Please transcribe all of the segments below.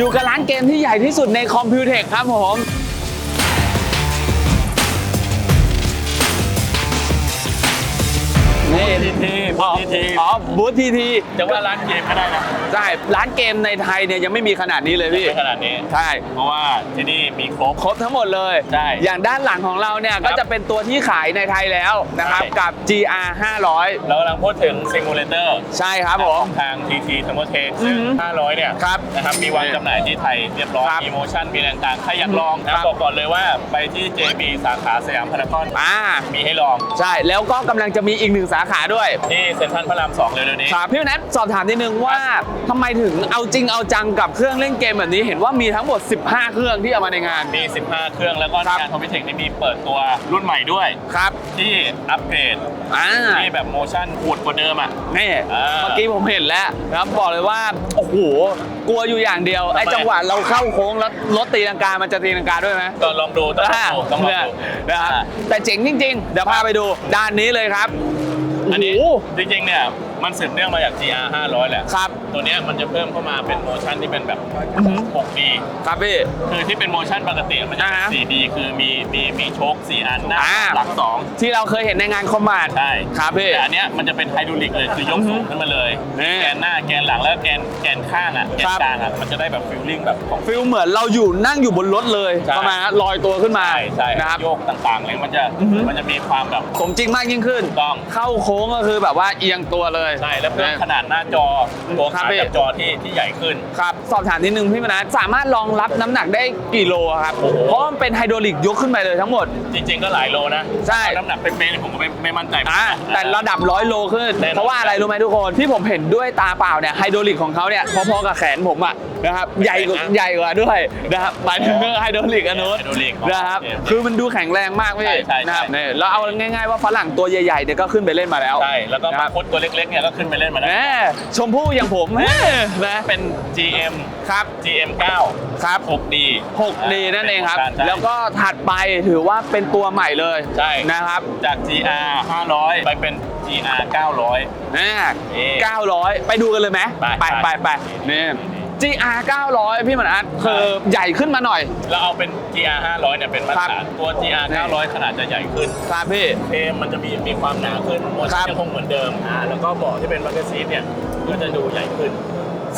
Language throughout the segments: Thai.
อยู่กับร้านเกมที่ใหญ่ที่สุดในคอมพิวเทคครับผม นี่ทีทีอ๋อทีทีอ๋อบูธทีทีจะว่าร้านเกมก็ได้นะใช่ร้านเกมในไทยเนี่ยยังไม่มีขนาดนี้เลยพี่ไม่ขนาดนี้ใช่เพราะว่าที่นี่มีครบครบทั้งหมดเลยใช่อย่างด้านหลังของเราเนี่ยก็จะเป็นตัวที่ขายในไทยแล้วนะครับใช่กับ GR 500เรากำลังพูดถึงซิมูเลเตอร์ใช่ครับผมทาง TT t h e r m o t e c อืซึ่องฮึ500เนี่ยครับนะครับมีวางจำหน่ายที่ไทยเรียบร้อยครับมีโมชั่นมีอะไรต่างๆใครอยากลองครันะบบอกก่อนเลยว่าไปที่ JB สาขาสยามพารากอนอ่ามีให้ลองใช่แล้วก็กำลังจะมีอีกหนึ่งสาขาด้วยที่เซ็นทรัลพระราม2เร็วๆนี้ ครับพี่นัทสอบถามนิดนึงว่าทำไมถึงเอาจริงเอาจังกับเครื่องเล่นเกมแบบนี้ เห็นว่ามีทั้งหมด 15 เครื่องที่เอามาในงาน มี 15 เครื่องแล้วก็ครับ งานคอมพิวเทคนี่มีเปิดตัวรุ่นใหม่ด้วย ครับที่อัปเกรดอ่าที่แบบโมชั่นขูดกว่าเดิมอะ นี่อ่าเมื่อกี้ผมเห็นแล้วนะครับบอกเลยว่าโอ้โหกลัวอยู่อย่างเดียวไอ้ทำไม จังหวะเราเข้าโค้งแล้วรถตีลังกามันจะตีลังกาด้วยไหม ก็ลองดูต้องลองดูต้องลองเนี่ยดู นะครับอ่าแต่เจ๋งจริงๆ เดี๋ยวพาไปดูด้านนี้เลยครับ อันนี้โโหจริงๆเนี่ย มันสืบเนื่องมาจาก GR 500 แหละ ครับ ตัวเนี้ยมันจะเพิ่มเข้ามาเป็นโมชั่นที่เป็นแบบ อือหือ 6D ครับพี่ คือที่เป็นโมชั่นปกติมันจะเป็นอ่าฮะ 4D คือมีมีมีโชค4อันหน้าอ่า หลังสองที่เราเคยเห็นในงานคอมมานด์ใช่ ครับพี่ แต่อันเนี้ยมันจะเป็นไฮดรอลิกเลยคือยกสูงขึ้นมาเลย นี่แกนหน้าแกนหลังแล้วแกนแกนข้างอะแกคนรับ กลางอะมันจะได้แบบฟิลลิ่งแบบของ ฟิลเหมือนเราอยู่นั่งอยู่บนรถเลยใช่ ประมาณนั้นลอยตัวขึ้นมาใช่ใช่นะครับ โยกต่างๆเลยมันจะอือฮึ มันจะมีความแบบสมจริงมากยิ่งขึ้น ถูกต้อง เข้าโค้งก็คือแบบว่าเอียงตัวเลยใช่แล้วเพิ่มขนาดหน้าจอตัวครับขาพี่กับจอที่ที่ใหญ่ขึ้นครับสอบถามนิดนึงพี่มนัสสามารถรองรับน้ำหนักได้กี่โลครับโอ้โหเพราะมันเป็นไฮดรอลิกยกขึ้นไปเลยทั้งหมด จริง ๆก็หลายโลนะใช่น้ำหนักเป๊ะๆเนี่ยผมก็ไม่ไม่มั่นใจอ่าแต่ระดับร้อยโลขึ้นแน่นอนเพราะว่าอะไรรู้ไหมทุกคนที่ผมเห็นด้วยตาเปล่าเนี่ยไฮดรอลิกของเขาเนี่ยพอๆกับแขนผมอะนะครับใหญ่กว่าใหญ่กว่าด้วยนะครับหมายถึงไฮดรอลิกอันนู้นไฮดรอลิกนะครับโอเคคือมันดูแข็งแรงมากพี่ใช่ใช่นะครับใช่ เนี่ยแล้วเอาง่ายๆว่าฝรั่งตัวใหญ่ๆเนี่ยก็ขึ้นไปเล่นมาแล้ว ใช่แล้วก็นะคมารับคดตัวเล็กๆเนี่ยก็ขึ้นไปเล่นมาได้แหมชมพู่อย่างผมแหมนะเป็น GM ครับ GM 9 ครับ 6D 6D นั่นเองครับใช่แล้วก็ถัดไปถือว่าเป็นตัวใหม่เลยใช่นะครับจาก GR 500 ไปเป็น GR 900 นะนี่900 ไปดูกันเลยไหมไปไปไป ไปนี่ GR 900 พี่มันอัดคือใหญ่ขึ้นมาหน่อยแล้วเอาเป็น GR 500เนี่ยเป็นมาตรฐานตัว GR 900 ขนาดจะใหญ่ขึ้นครับพี่เฟรมมันจะมีมีความหนาขึ้นโมครัชั่นบยังคงเหมือนเดิมอ่าแล้วก็เบาะที่เป็นบัคเก็ตซีทเนี่ยก็จะดูใหญ่ขึ้น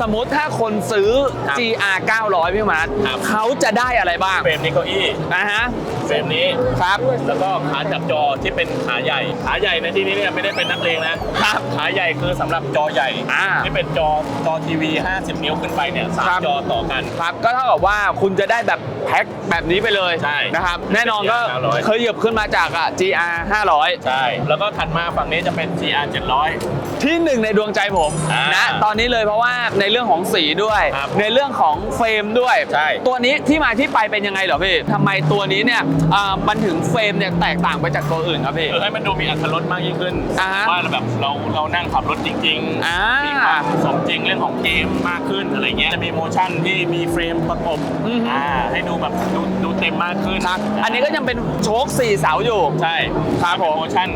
สมมติถ้าคนซื้อ ครับ GR 900พี่มันอัดครับ เขาจะได้อะไรบ้างเฟรมนี้เก้าอี้นะฮะเฟรมนี้ ครับ แล้วก็ขาจับจอที่เป็นขาใหญ่ ขาใหญ่ในที่นี้เนี่ยไม่ได้เป็นนักเลงนะครับขาใหญ่คือสำหรับจอใหญ่อ่าที่เป็นจอจอทีวี 50 นิ้วขึ้นไปเนี่ยสามครับจอต่อกัน ครับก็เท่ากับว่าคุณจะได้แบบแพ็คแบบนี้ไปเลยใช่นะครับ แน่นอนก็900 เคยเหยียบขึ้นมาจากอะ GR 500 ใช่ แล้วก็ถัดมาฝั่งนี้จะเป็น GR 700 ที่หนึ่งในดวงใจผมอ่าน นะตอนนี้เลยเพราะว่าในเรื่องของสีด้วย ครับในเรื่องของเฟรมด้วย ใช่ ตัวนี้ที่มาที่ไปเป็นยังไงเหรอพี่ทำไมตัวนี้เนี่ยอ่ามันถึงเฟรมเนี่ยแตกต่างไปจากตัวอื่นครับพี่คือให้มันดูมีอรรถรสมากยิ่งขึ้นอ่าฮะว่าแบบเราเรานั่งขับรถจริงอ่าๆ มีความสมจริงเรื่องของเกมมากขึ้นอะไรเงี้ยจะมีโมชั่นที่มีเฟรมประกบอือฮึ อ่าให้ดูแบบดูดูเต็มมากขึ้นครับอันนี้ก็ยังเป็นโชคสี่เสาอยู่ ใช่ครับเป็นผม โมชั่น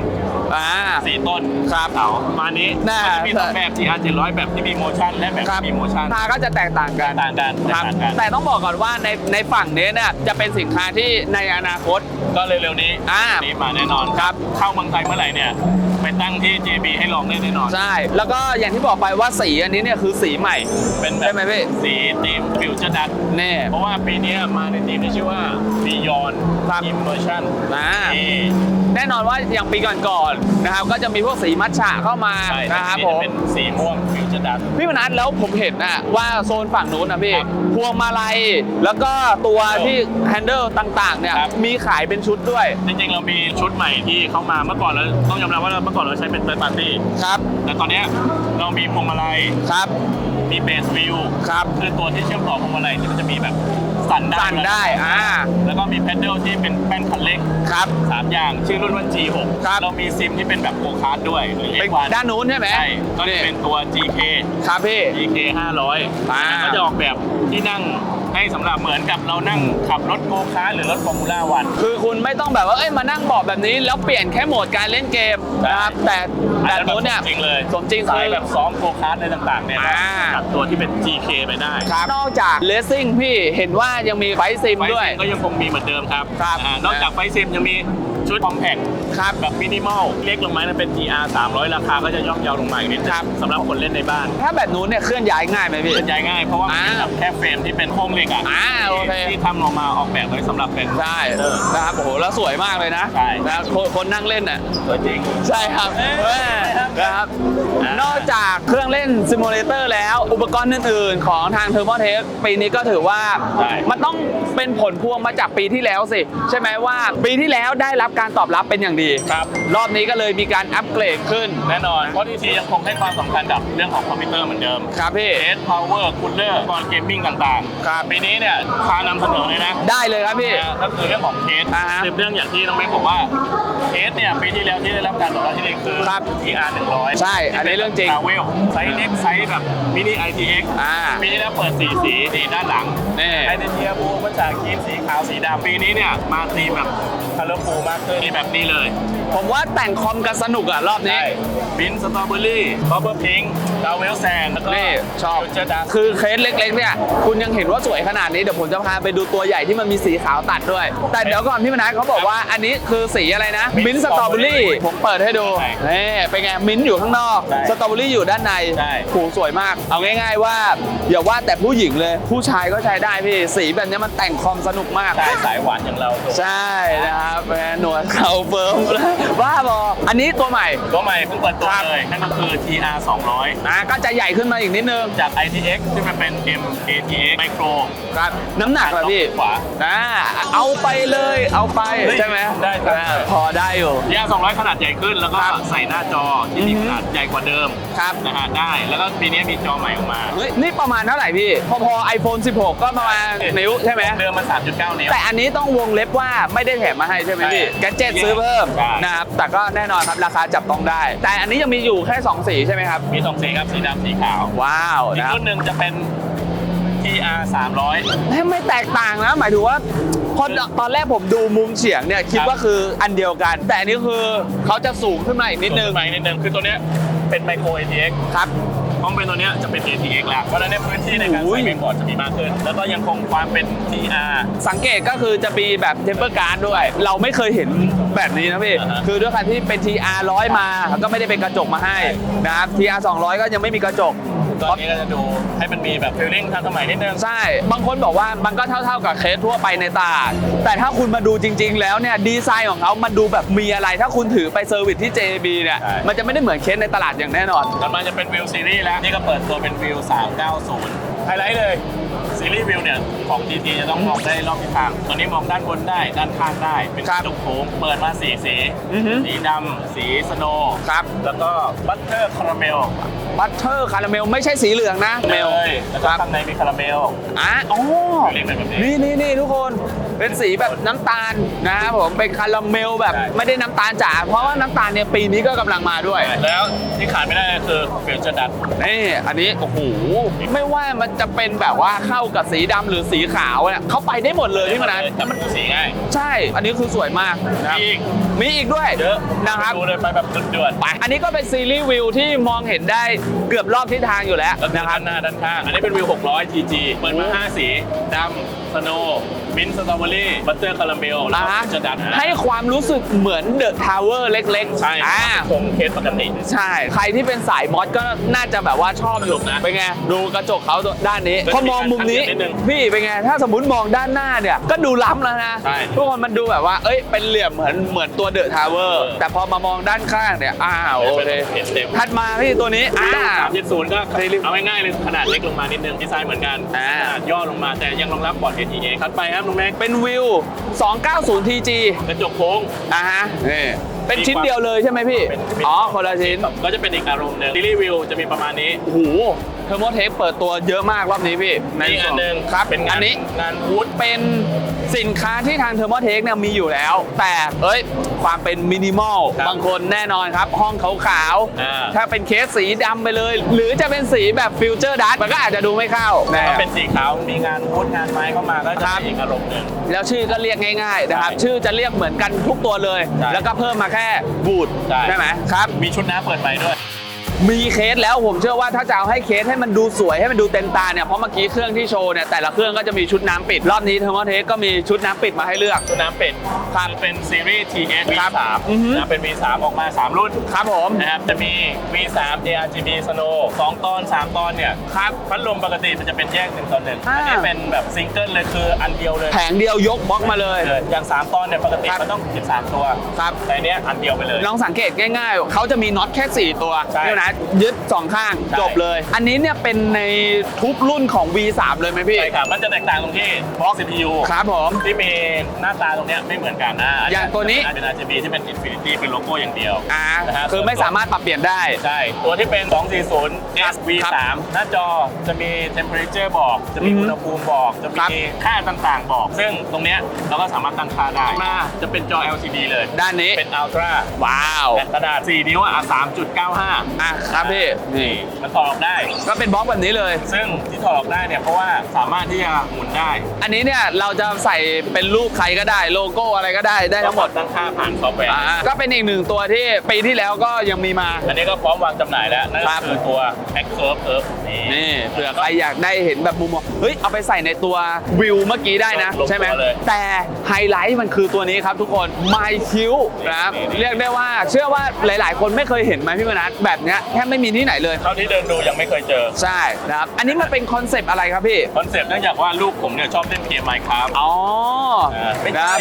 อ่า สี่ต้นครับเสาประมาณนี้น่าก็จะมีสองแบบ GR 700 แบบที่มีโมชั่นและแบบครับ ที่มีโมชั่นราคาก็จะแตกต่างกัน ต่างกันครับต่างกันแต่ต้องบอกก่อนว่าในในฝั่งนี้เนี่ยจะเป็นสินค้าที่ในอนาคต ก็เร็วๆนี้อ่า นี้มาแน่นอนครับ เข้าเมืองไทยเมื่อไหร่เนี่ย ไปตั้งที่ JB ให้ลองได้แน่นอน ใช่ แล้วก็อย่างที่บอกไปว่าสีอันนี้เนี่ยคือสีใหม่ เป็นแบใช่บไหมพี่ สีทีมฟิวเจอร์ดัตแน่ เพราะว่าปีนี้มาในทีมที่ชื่อว่า Beyond ครับ Immersion อ่านี่ แน่นอนว่าอย่างปีก่อนๆนะครับ ก็จะมีพวกสีมัทฉะเข้ามาใช่นะครับนี่ผจะมเป็นสีม่วงฟิวเจอร์ดัตพี่มนัทแล้วผมเห็นนะว่าโซนฝั่งนู้นนะพี่ครับพวงมาลัย แล้วก็ตัวครับที่แฮนเดิลต่างๆ เนี่ย ครับ มีขายเป็นชุดด้วยจริงๆ เรามีชุดใหม่ที่เข้ามาเมื่อก่อนเราต้องยอมรับว่าเมื่อก่อนเราใช้เป็น third party ครับแต่ตอนเนี้ยเรามีพวงมาลัย ครับ มีเบสวิวครับ คือตัวที่เชื่อมต่อพวงมาลัยที่มันจะมีแบบ สั่นได้สั่นได้อ่าแล้วก็มีแพดเดิลที่เป็นแป้นคันเร่งครับสามอย่างชื่อรุ่นว่า G6 ครับเรามีซิมที่เป็นแบบโกคาร์ดด้วยหรือเป็น X1 ด้านนู้นใช่ไหมใช่ก็จะนี่เป็นตัว GK ครับพี่ GK 500อ่าก็จะออกแบบที่นั่งให้สำหรับเหมือนกับเรานั่งขับรถโกคาร์ทหรือรถฟอร์มูล่าวัน คือคุณไม่ต้องแบบว่าเอ้ยมานั่งเบาะแบบนี้ แล้วเปลี่ยนแค่โหมดการเล่นเกมนะครับแต่ แต่นู้นเนี่ยจริงเลยสมจริงสายคือแบบซ้อมโกคาร์ดอะไรต่างๆเนี่ยอ่าจัดตัวที่เป็น GK ไปได้ครับนอกจากเลสซิ่งพี่เห็นว่ายังมีไฟซิมไฟด้วยซิมก็ยังคงมีเหมือนเดิมครับครับอ่านอกจากไฟซิมยังมี ชุดคอมแพคครับแบบมินิมอลเล็กลงมานะเป็น GR 300 ราคาก็จะย่อมเยาวลงมาอีกนิดนึงครับสำหรับคนเล่นในบ้าน ถ้าแบบนู้นเนี่ยเคลื่อนย้ายง่ายไหมพี่ เคลื่อนย้ายง่ายเพราะว่ามันเป็นอ่าแบบแค่เฟรมที่เป็นโครงเหล็กอะอ่าโอเค ที่ทำลงมาออกแบบไว้สำหรับเป็นใช่นะครับโอ้โหแล้วสวยมากเลยนะใช่นะครับคนคนนั่งเล่นน่ะสวยจริงใช่ครับเอ้ยแม่นะครับนอกจากเครื่องเล่นซิมูเลเตอร์แล้วอุปกรณ์อื่น ๆ ของทางเทอร์โมเทคปีนี้ก็ถือว่าใช่มันต้องเป็นผลพวงมาจากปีที่แล้วสิ ใช่ไหมว่าปีที่แล้วได้รับการตอบรับเป็นอย่างดี ครับรอบนี้ก็เลยมีการอัปเกรดขึ้น แน่นอน เพราะทีทียังคงให้ความสำคัญกับเรื่องของคอมพิวเตอร์เหมือนเดิมครับพี่ เอสพาวเวอร์คูลเลอร์ก่อนเกมมิ่งต่างๆครับ ปีนี้เนี่ยพานำเสนอเลยนะได้เลยครับพี่ นะก็คือเรื่องของเคสอ่าฮะคือเรื่องอย่างที่น้องแม็กบอกว่าเคสเนี่ยปีที่แล้วที่ได้รับการตอบรับที่ดีคือ ครับ TR 100ใช่อันนี้เรื่องจริงทาเวลไซส์เล็กไซส์แบบมินิ ITX อ่า ปีที่แล้วเปิดสีสีสีด้านหลังนี่ ไอเดนเทียบูมาจากครีมสีขาวสีดำปีนี้เนี่ยมาตีมแบบคัลเลอร์ฟูมากขึ้นมีแบบนี้เลย ผมว่าแต่งคอมกันสนุกอะรอบนี้ใช่บินสตรอเบอรี่บับเบิ้ลพิงดาวเวลแซนแล้วก็นี่ชอบ เจอดัสคือเคสเล็กๆเนี่ย คุณยังเห็นว่าสวยขนาดนี้ เดี๋ยวผมจะพาไปดูตัวใหญ่ที่มันมีสีขาวตัดด้วย แต่เดี๋ยวก่อนพี่มนัสเขาบอกว่าอันนี้คือสีอะไรนะ Mint มิ้นสตรอเบอรี่ Strawberry ผมเปิดให้ดูใช่นี่เป็นไง มิ้นอยู่ข้างนอกใช่สตรอเบอรี่อยู่ด้านในใช่ผูสวยมาก เอาง่ายๆว่า อย่าว่าแต่ผู้หญิงเลย ผู้ชายก็ใช้ได้พี่ สีแบบนี้มันแต่งคอมสนุกมากใช่สายหวานอย่างเราถูกใช่นะครับแหมหนวดเขาเฟิร์มบ้าบออันนี้ตัวใหม่ ตัวใหม่เพิ่งเปิดตัวครับเลย นั่นก็คือ TR 200นะก็จะใหญ่ขึ้นมาอีกนิดนึง จาก ITX ที่มันเป็น M ATX Micro ครับน้ำหนักเหรอพี่ขวาอ่าเอาไปเลยเอาไปเฮ้ยใช่ไหมได้ครับอ่าพอได้อยู่ TR 200 ขนาดใหญ่ขึ้นแล้วก็ครับใส่หน้าจอที่มีอือฮึขนาดใหญ่กว่าเดิมครับนะฮะได้แล้วก็ปีนี้มีจอใหม่ออกมาเฮ้ยนี่ประมาณเท่าไหร่พี่ พอพอ iPhone 16 ก็ประมาณนิ้วใช่ไหมเดิมมัน3.9 นิ้วแต่อันนี้ต้องวงเล็บว่าไม่ได้แถมมาให้ใช่ไหมพี่ใช่แกดเจ็ตซื้อเพิ่มใช่ นะครับแต่ก็แน่นอนครับราคาจับต้องได้ แต่อันนี้ยังมีอยู่แค่2สีใช่ไหมครับ มีสองสีครับสีดำสีขาวว้าวอีกนะครับรุ่นหนึ่งจะเป็น TR 300แม่ไม่แตกต่างนะ หมายถึงว่าพอตอนแรกผมดูมุมเฉียงเนี่ยคิดว่าคืออันเดียวกัน แต่อันนี้คือเขาจะสูงขึ้นมาอีกนิดนึงไปนิดนึงคือตัวเนี้ยเป็น Micro ATX ครับ ต้องเป็นตัวเนี้ยจะเป็น ATX แล้วเพราะฉะนั้นเนยพื้นที่ในการโอ้ใส่ยเมนบอร์ดจะมีมากขึ้น แล้วก็ยังคงความเป็น TR สังเกตก็คือจะมีแบบเทมเปอร์การ์ดด้วย เราไม่เคยเห็นแบบนี้นะพี่ อ่าฮะคือด้วยการที่เป็น TR 100 มา ก็ไม่ได้เป็นกระจกมาให้นะครับ TR 200 ก็ยังไม่มีกระจก ตอนนี้ก็จะดูให้มันมีแบบฟีลลิ่งทันสมัยนิดนึง ใช่ บางคนบอกว่ามันก็เท่าๆกับเคสทั่วไปในตลาด แต่ถ้าคุณมาดูจริง ๆ แล้วเนี่ยดีไซน์ของเขามันดูแบบมีอะไร ถ้าคุณถือไปเซอร์วิสที่ JB เนี่ย ใช่ มันจะไม่ได้เหมือนเคสในตลาดอย่างแน่นอนต่อมาจะเป็นวิวซีรีส์แล้ว นี่ก็เปิดตัวเป็นวิว 390 ไฮไลท์เลย ซีรีส์วิวเนี่ยของ GT จะต้องมองได้รอบทิศทางตอนนี้มองด้านบนได้ด้านข้างได้ เป็นครับลูกโค้งเปิดมาสีสีอือฮึ สีดำสีสโนว์ครับ แล้วก็บัตเตอร์คาราเมลบัตเตอร์คาราเมลไม่ใช่สีเหลืองนะเมลแล้วคก็รับข้างในมีคาราเมลอะอ๋อ เรียกแบบนี้ นี่นี่นี่ทุกคน เป็นสีแบบน้ำตาลนะครับผมเป็นคาราเมลแบบใช่ไม่ได้น้ำตาลจ๋าเพราะว่าน้ำตาลเนี่ยปีนี้ก็กำลังมาด้วย แล้วที่ขาดไม่ได้ก็คือฟิวเจอร์ดัตนี่อันนี้โอ้โหไม่ว่ามันจะเป็นแบบว่าเข้ากับสีดำหรือสีขาวเนี่ยเขาไปได้หมดเลยพี่มนัสแต่มันคือสีง่ายใช่ อันนี้คือสวยมากนะครับมีอีกมีอีกด้วยเยอะนะครับ ดูเลยไปแบบสุดด่วนไป อันนี้ก็เป็นซีรีส์วิวที่มองเห็นได้เกือบรอบทิศทางอยู่แล้วแล้วนะนะคครัรับบด้านหน้าด้านข้าง อันนี้เป็นวิว 600 TG เปิดมา 5 สีดำสโนว์ มินสตรอเบอรี่บัตเตอร์คาราเมลแล้วอ่าก็ฮะจะดัดให้ความรู้สึกเหมือนเดอะทาวเวอร์เล็กๆ ใช่อ่าคงเคสปกติ ใช่ ใครที่เป็นสายมอสก็น่าจะแบบว่าชอบอยู่สนุกนะเป็นไง ดูกระจกเขาด้านนี้แล้วพอมองมุมนี้มีการทักเสียงนิดนึงพี่เป็นไง ถ้าสมมติมองด้านหน้าเนี่ย ก็ดูล้ำแล้วนะใช่ทุกคนมันดูแบบว่า เอ้ย เป็นเหลี่ยมเหมือนเหมือนตัวเดอะทาวเวอร์เออแต่พอมามองด้านข้างเนี่ย อ้าวโอเคเห็นเต็มถัดมาพี่ตัวนี้อ่าสามเจ็ดศูนย์ก็เอาง่ายๆเลยขนาดเล็กลงมานิดนึงดีไซน์เหมือนกันอ่าขนาดย่อลงมาแต่ยังรองรับบอร์ด ATA ถัดไปครับลุงแม็กเป็นวิว 290 TG กระจกโค้งอ่าฮะนี่เป็นชิ้นเดียวเลยใช่ไหมพี่ เป็นอ๋อ คนละชิ้น ก็จะเป็นอีกอารมณ์หนึ่งซีรีส์วิวจะมีประมาณนี้ โอ้โหเทอร์โมเทคเปิดตัวเยอะมากรอบนี้พี่ในอันหนึ่งครับเป็นงาอันนนี้งานวูดเป็นสินค้าที่ทางเทอร์โมเทคเนี่ยมีอยู่แล้ว แต่เอ้ยความเป็นมินิมอลครับบางคนแน่นอนครับ ห้องขาวอ่า ๆถ้าเป็นเคสสีดำไปเลย หรือจะเป็นสีแบบฟิวเจอร์ดัตมันก็อาจจะดูไม่เข้านะถ้าเป็นสีขาวมีงานวูดงานไม้เข้ามาก็จะครับเป็นอีกอารมณ์หนึ่ง แล้วชื่อก็เรียกง่ายๆนะครับ ใช่ชื่อจะเรียกเหมือนกันทุกตัวเลย ใช่แล้วก็เพิ่มมาแค่บูดใช่ไหมครับ มีชุดน้ำเปิดใหม่ด้วย มีเคสแล้วผมเชื่อว่าถ้าจะเอาให้เคสให้มันดูสวยให้มันดูเต็มตาเนี่ยเพราะเมื่อกี้เครื่องที่โชว์เนี่ยแต่ละเครื่องก็จะมีชุดน้ำปิด รอบนี้เทอร์โมเทคก็มีชุดน้ำปิดมาให้เลือกชุดน้ำเป็ดครับเป็นซีรีส์ TS ครับ V3 อือฮึ นะเป็น V3 ออกมา 3 รุ่นครับผมนะครับจะมี V3 ARGB Snow 2ตอน 3 ตอนเนี่ยครับ พัดลมปกติมันจะเป็นแยกหนึ่งตอนหนึ่งอ่า อันนี้เป็นแบบซิงเกิลเลยคืออันเดียวเลยแผงเดียวยกบล็อกมาเลย เลยอย่าง 3 ตอนเนี่ยปกติครับ มันต้อง13ตัว ครับ แต่อันเนี้ยอันเดียวไปเลย ลองสังเกตง่ายๆ เขาจะมีน็อตแค่ 4 ตัวใช่นี่นะยึด2ข้าง ใช่ จบเลย อันนี้เนี่ยเป็นในทุกรุ่นของ V3 เลยไหมพี่ ใช่ครับ มันจะแตกต่างตรงที่บล็อก CPU ครับผม ที่มีหน้าตาตรงเนี้ยไม่เหมือนกันนะอย่างตัวนี้เป็น RGB ที่เป็น Infinity เป็นโลโก้อย่างเดียว อ่านะฮะ คือไม่สามารถปรับเปลี่ยนได้ ใช่ ตัวที่เป็น 240 SV3 หน้าจอจะมี temperature บอก จะมีอือฮึอุณหภูมิบอก จะครับ มีค่าต่างๆบอก ซึ่งตรงเนี้ยเราก็สามารถตั้งค่าได้มาจะเป็นจอ LCD เลย ด้านนี้ เป็น Ultra ว้าว และกระดาษ 4 นิ้วอะ 3.95 อะครับพี่นี่มันถอดออกได้ ก็เป็นบล็อกแบบนี้เลย ซึ่งที่ถอดออกได้เนี่ยเพราะว่าสามารถที่จะหมุนได้ อันนี้เนี่ยเราจะใส่เป็นรูปใครก็ได้โลโก้อะไรก็ได้ได้ทั้งหมดตั้งค่าผ่านซอฟต์แวร์อ่าก็เป็นอีกหนึ่งตัวที่ปีที่แล้วก็ยังมีมา อันนี้ก็พร้อมวางจำหน่ายแล้วนั่นครัก็บคือตัว X Curve Earth นี่นี่เผื่อใครอยากได้เห็นแบบมุมมองเฮ้ยเอาไปใส่ในตัววิวเมื่อกี้ได้นะลงตัวใช่ไหมเลยแต่ไฮไลท์มันคือตัวนี้ครับทุกคน My Q นะครับนี่นี่เรียกได้ว่าเชื่อว่าหลาย ๆ คนไม่เคยเห็นไหมพี่มนัสแบบเนี้ยแทบไม่มีที่ไหนเลย เท่าที่เดินดูยังไม่เคยเจอ ใช่นะครับ อันนี้มันเป็นคอนเซปต์อะไรครับพี่ คอนเซปต์เนื่องจากว่าลูกผมเนี่ยชอบเล่นเกม Minecraft อ๋ออ่าไม่นะคใช่รับ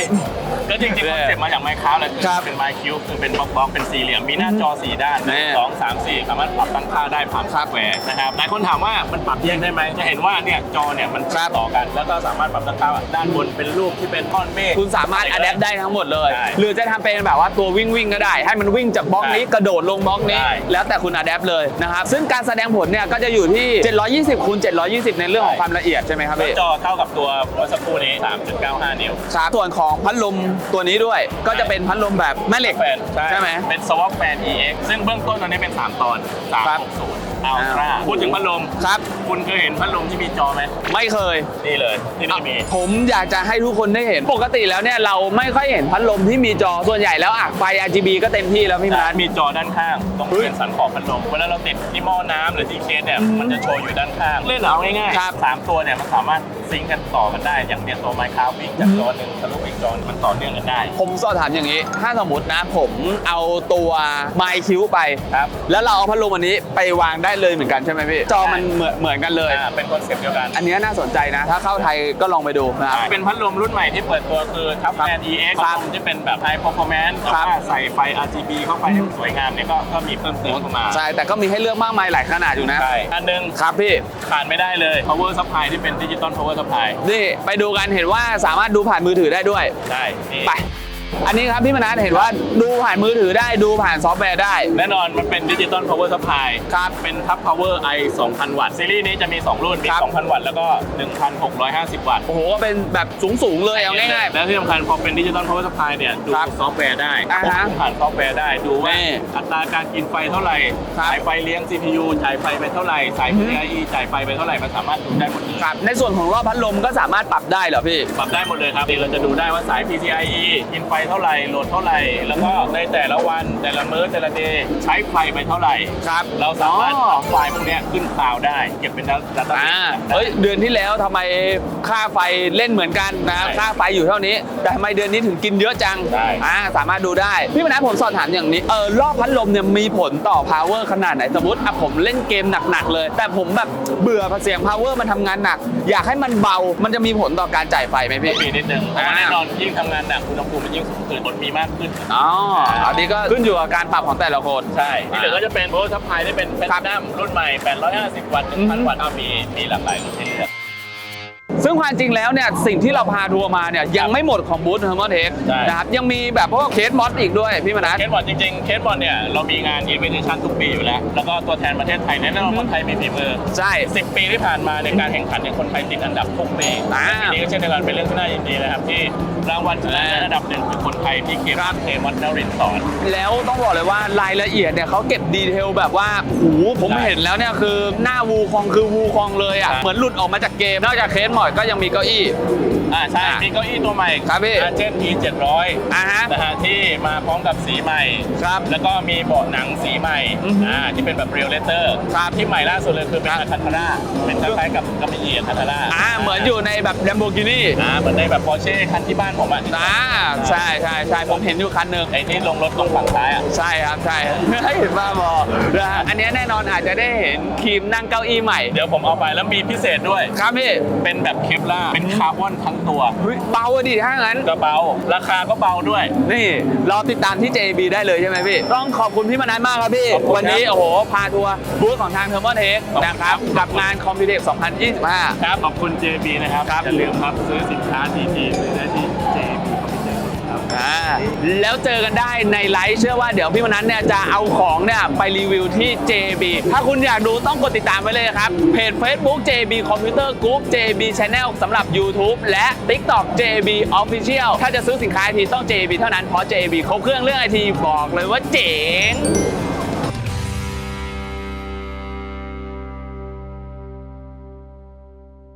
ก็จริงๆคอนเซปต์มาจาก Minecraft เลยคือครับเป็น My Cube คือเป็นบล็อกบล็อกเป็นสี่เหลี่ยมมีหน้าจอสี่ด้านแน่สองสามสี่สามารถปรับตั้งค่าได้ผ่านครัซบอฟต์แวร์นะครับหลายคนถามว่ามันปรับแยกได้ไหมจะเห็นว่าเนี่ยจอเนี่ยมันครับ ต่อกัน แล้วก็สามารถปรับตั้งค่าด้านบนเป็นรูปที่เป็นก้อนเมฆ คุณสามารถอัดแอปได้ทั้งหมดเลย ใช่หรือจะทำเป็นแบบว่าตัววิ่งวิ่งๆก็ได้ ให้มันวิ่งจากบล็อกนี้ใช่กระโดดลงบล็อกนี้ ใช่แล้วแต่คุณอัดแอปเลยนะครับซึ่งการแสดงผลเนี่ยก็จะอยู่ที่ 720คูณ720 ในเรื่องของความละเอียดใช่ไหมครับแล้วพี่จอเท่ากับตัวเมื่อสักครู่นี้3.95 นิ้ว ครับส่วนของพัดลมตัวนี้ด้วย ก็จะเป็นพัดลมแบบแม่เหล็ก แฟนใช่ไหมเป็น Swap Fan EX ซึ่งเบื้องต้นตอนนี้เป็น 3 ตอน ครับ360 Ultra พูดถึงพัดลมครับคุณเคยเห็นพัดลมที่มีจอไหมไม่เคย นี่เลยที่นี่มีผมอยากจะให้ทุกคนได้เห็นปกติแล้วเนี่ยเราไม่ค่อยเห็นพัดลมที่มีจอส่วนใหญ่แล้วอะไฟ RGB ก็เต็มที่แล้วพี่มาร้าร์นมีจอด้านข้างตรงเฮ้ยเป็นสันขอบพัดลมเวลาเราติดที่หม้อน้ำหรือที่เคสเนี่ยมันจะโชว์อยู่ด้านข้างเล่นเอาง่ายครับๆสามตัวเนี่ยมันสามารถซิงก์กันต่อกันได้อย่างเนี้ยตัวไมค์คาวิ่งจากจอหนึ่งทะลุอีกจอหนึ่งมันต่อเนื่องกันได้ ผมสอบถามอย่างนี้ ถ้าสมมตินะผมเอาตัวไมค์คิวไป ครับ แล้วเราเอาพัดลมอันนี้ไปวางได้เลยเหมือนกันใช่ไหมพี่ จอมันเหมือนเหมือนกันเลย อ่าเป็นคอนเซ็ปต์เดียวกัน อันเนี้ยน่าสนใจนะ ถ้าเข้าไทยก็ลองไปดูนะครับ เป็นพัดลมรุ่นใหม่ที่เปิดตัวคือทับครับแมน EX ครับพัดลมที่เป็นแบบ High Performance แต่ครับว่าใส่ไฟ RGB เข้าไปให้มันสวยงามเนี่ยก็ก็มีเพิ่มเติมเข้ามาใช่แต่ก็มีให้เลือกมากมายหลายขนาดอยู่นะ ใช่อันหนึงครับพี่ ขาดไม่ได้เลย power supply ที่เป็นดิจิตอล power supply นี่ ไปดูกันเห็นว่าสามารถดูผ่านมือถือได้ด้วย ใช่นี่ ไป อันนี้ครับพี่มนัสเห็นว่าดูผ่านมือถือได้ดูผ่านซอฟต์แวร์ได้ แน่นอนมันเป็นดิจิตอล power supply ครับเป็นทับ power i 2,000 วัตต์ ซีรีส์นี้จะมี 2 รุ่น มี ครับ 2,000 วัตต์ แล้วก็ 1,650 วัตต์โอ้โหก็เป็นแบบสูงๆเลยเอาง่าย แล้วที่สำคัญพอเป็นดิจิตอล power supply เนี่ย ดูครับซอฟต์แวร์ได้อ่าฮะผ่านซอฟต์แวร์ได้ดูว่า นี่อัตราการกินไฟเท่าไหร่ครับ สายไฟเลี้ยง CPU จ่ายไฟไปเท่าไหร่สายอือฮึ PCIe จ่ายไฟไปเท่าไหร่มันสามารถดูได้หมดเลย ๆครับในส่วนของรอบพัดลมก็สามารถปรับได้เหรอพี่ ปรับได้หมดเลยครับเราจะดูได้ว่าสาย PCIe กินไฟเท่าไหร่โหลดเท่าไหร่ แล้วก็ในแต่ละวันแต่ละมื้อแต่ละเดย์ใช้ไฟไปเท่าไหร่ ครับเราสามารถอ๋อเอาไฟล์พวกเนี้ยขึ้นคลาวด์ได้เก็บเป็นดัตต้าอ่าเฮ้ยเดือนที่แล้วทำไมค่าไฟเล่นเหมือนกันนะครับใช่ค่าไฟอยู่เท่านี้ แต่ทำไมเดือนนี้ถึงกินเยอะจังใช่ อ่าสามารถดูได้ พี่มนัสผมสอบถามอย่างนี้เออรอบพัดลมเนี่ยมีผลต่อ power ขนาดไหนสมมติอะผมเล่นเกมหนักๆเลย แต่ผมแบบเบื่อเสียง power มันทำงานหนัก อยากให้มันเบามันจะมีผลต่อการจ่ายไฟไหมพี่ มีนิดนึงเพราะว่าอ่า แน่นอนยิ่งทำงานหนักอุณหภูมิมันยิ่งสูงขึ้นผลมีมากขึ้น อ๋ออันนี้ก็ขึ้นอยู่กับการปรับของแต่ละคน ใช่ที่เหลือก็จะเป็นโพลซัพพลายที่เป็นแพลครับนัมรุ่นใหม่ 850 วัตต์อือฮึ1,000 วัตต์ก็มีมีหลากหลายรุ่นให้เลือก ซึ่งซึ่งความจริงแล้วเนี่ยสิ่งที่เราพาทัวร์มาเนี่ยยังไม่หมดของบูธเทอร์โมเทคใช่ นะครับยังมีแบบพวกเคสมอสอีกด้วยพี่มนัส เคสบอลจริงๆ เคสบอลเนี่ย เรามีงานอีเวนต์ชั่นทุกปีอยู่แล้ว แล้วก็ตัวแทนประเทศไทยแน่นอนคนไทยมีฝีมือ ใช่ 10 ปีที่ผ่านมาในการแข่งขันเนี่ยคนไทยติดอันดับทุกปีอ่าปีนี้ก็เช่นเดียวกันเป็นเรื่องที่น่ายินดีนะครับ ที่รางวัลชนะเลิศอันดับหนึ่งคือคนไทยที่เกมเทมอนนรินทร์สอน แล้วต้องบอกเลยว่ารายละเอียดเนี่ยเขาเก็บดีเทลแบบว่าโอ้โหผมใช่เห็นแล้วเนี่ยคือหน้าวูคองคือวูคองเลยอะ ใช่ เหมือนหลุดออกมาจากเกม นอกจากเคสหมอดก็ยังมีเก้าอี้ อ่าใช่อ่ามีมีเก้าอี้ตัวใหม่ครับพี่อาเจน E 700อ่าฮะนะฮะที่มาพร้อมกับสีใหม่ครับแล้วก็มีเบาะหนังสีใหม่อือฮึอ่าที่เป็นแบบเรียลเลเตอร์ครับที่ใหม่ล่าสุดเลยคือเป็นครับอาคันธาร่าเป็นคล้ายๆกับกับเอียคันธาร่าอ่าเหมือนอยู่ในแบบ Lamborghini อ่าเหมือนในแบบ Porsche คันที่บ้านผมอะอ่าใช่ใช่ใช่ผมเห็นอยู่คันหนึ่งไอ้ที่ลงรถตรงฝั่งซ้ายอะใช่ครับใช่ให้เห็นบ้าบอนะฮะอันเนี้ยแน่นอนอาจจะได้เห็นครีมนั่งเก้าอี้ใหม่เดี๋ยวผมเอาไปแล้วมีพิเศษด้วยครับพี่เป็นแบบเคปล่าร์เป็นคาร์บอนทั้งตัวเฮ้ยเบาอะดิถ้างั้น กระเบาราคาก็เบาด้วย นี่รอติดตามที่ JB ได้เลยใช่ไหมพี่ ต้องขอบคุณพี่มนันมากครับพี่ ขอบคุณวันนี้ครับโอ้โห พาทัวร์บูธของทางเทอร์โมเทคขอบคุณนะคครัรับบกับงานคอมพิวเทค2025 ครับ ขอบคุณ JB นะครับครับ อย่าลืมครับ ซื้อสินค้าดีๆซื้อได้ที่ JB ครับอ่าแล้วเจอกันได้ในไลฟ์เชื่อว่าเดี๋ยวพี่มนันเนี่ยจะเอาของเนี่ยไปรีวิวที่ JB ถ้าคุณอยากดูต้องกดติดตามไว้เลยครับ เพจ Facebook JB Computer Group JB Channel สำหรับ YouTube และ TikTok JB Official ถ้าจะซื้อสินค้าทีต้อง JB เท่านั้นเพราะ JB ครบเครื่องเรื่องไอทีบอกเลยว่าเจ๋ง